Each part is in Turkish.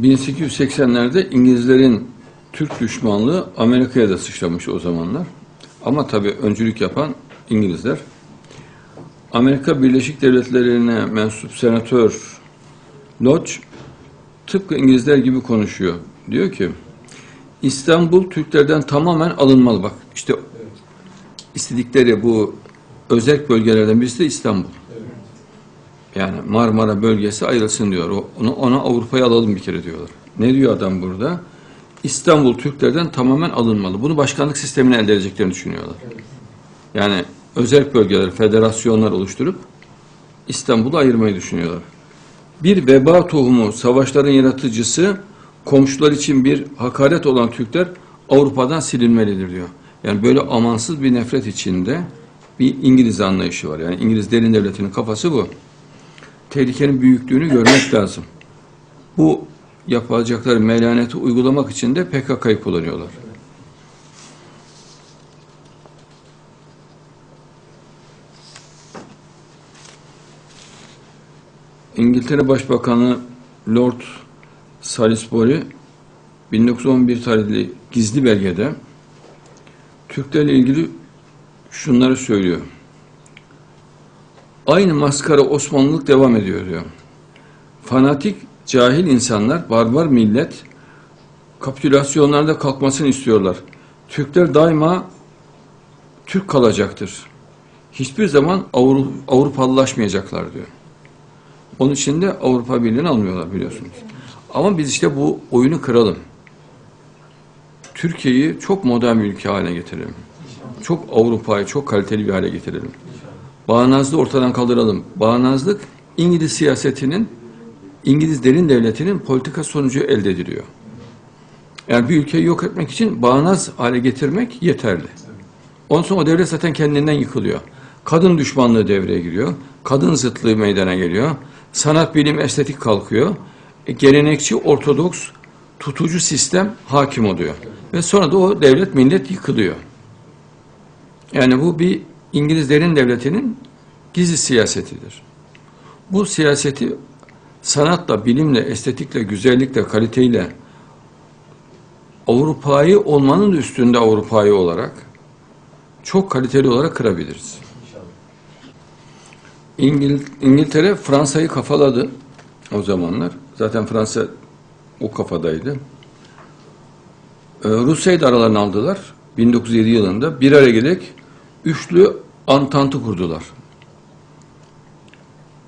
1880'lerde İngilizlerin Türk düşmanlığı Amerika'ya da sıçramış o zamanlar. Ama tabii öncülük yapan İngilizler. Amerika Birleşik Devletleri'ne mensup senatör Lodge tıpkı İngilizler gibi konuşuyor. Diyor ki İstanbul Türklerden tamamen alınmalı. Bak işte istedikleri bu özel bölgelerden birisi de İstanbul. Yani Marmara bölgesi ayrılsın diyor. Onu, ona Avrupa'ya alalım bir kere diyorlar. Ne diyor adam burada? İstanbul Türklerden tamamen alınmalı. Bunu başkanlık sistemine elde edeceklerini düşünüyorlar. Yani özel bölgeler, federasyonlar oluşturup İstanbul'u ayırmayı düşünüyorlar. Bir veba tohumu, savaşların yaratıcısı, komşular için bir hakaret olan Türkler Avrupa'dan silinmelidir diyor. Yani böyle amansız bir nefret içinde bir İngiliz anlayışı var. Yani İngiliz derin devletinin kafası bu. Tehlikenin büyüklüğünü görmek lazım. Bu yapacakları melaneti uygulamak için de PKK'yı kullanıyorlar. İngiltere Başbakanı Lord Salisbury 1911 tarihli gizli belgede Türklerle ilgili şunları söylüyor. Aynı maskara Osmanlılık devam ediyor diyor. Fanatik, cahil insanlar, barbar millet kapitülasyonlarda kalkmasını istiyorlar. Türkler daima Türk kalacaktır. Hiçbir zaman Avru- Avrupalılaşmayacaklar diyor. Onun için de Avrupa Birliği'ni almıyorlar biliyorsunuz. Ama biz işte bu oyunu kıralım. Türkiye'yi çok modern bir ülke haline getirelim. Çok Avrupa'yı çok kaliteli bir hale getirelim. Bağnazlığı ortadan kaldıralım. Bağnazlık İngiliz siyasetinin, İngiliz derin devletinin politika sonucu elde ediliyor. Yani bir ülkeyi yok etmek için bağnaz hale getirmek yeterli. Ondan sonra o devlet zaten kendinden yıkılıyor. Kadın düşmanlığı devreye giriyor. Kadın zıtlığı meydana geliyor. Sanat, bilim, estetik kalkıyor. E, gelenekçi, ortodoks, tutucu sistem hakim oluyor. Ve sonra da o devlet, millet yıkılıyor. Yani bu bir İngiliz derin devletinin gizli siyasetidir. Bu siyaseti sanatla, bilimle, estetikle, güzellikle, kaliteyle Avrupa'yı olmanın üstünde Avrupa'yı olarak çok kaliteli olarak kırabiliriz. İngil İngiltere Fransa'yı kafaladı o zamanlar. Zaten Fransa o kafadaydı. Ee, Rusya'yı da aralarına aldılar. 1907 yılında bir araya gelerek üçlü antantı kurdular.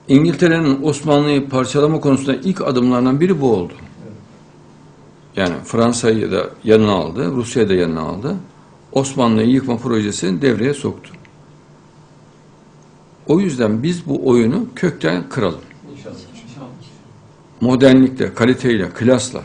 İngiltere'nin Osmanlı'yı parçalama konusunda ilk adımlarından biri bu oldu. Yani Fransa'yı da yanına aldı, Rusya'yı da yanına aldı. Osmanlı'yı yıkma projesini devreye soktu. O yüzden biz bu oyunu kökten kıralım. İnşallah. Modernlikle, kaliteyle, klasla.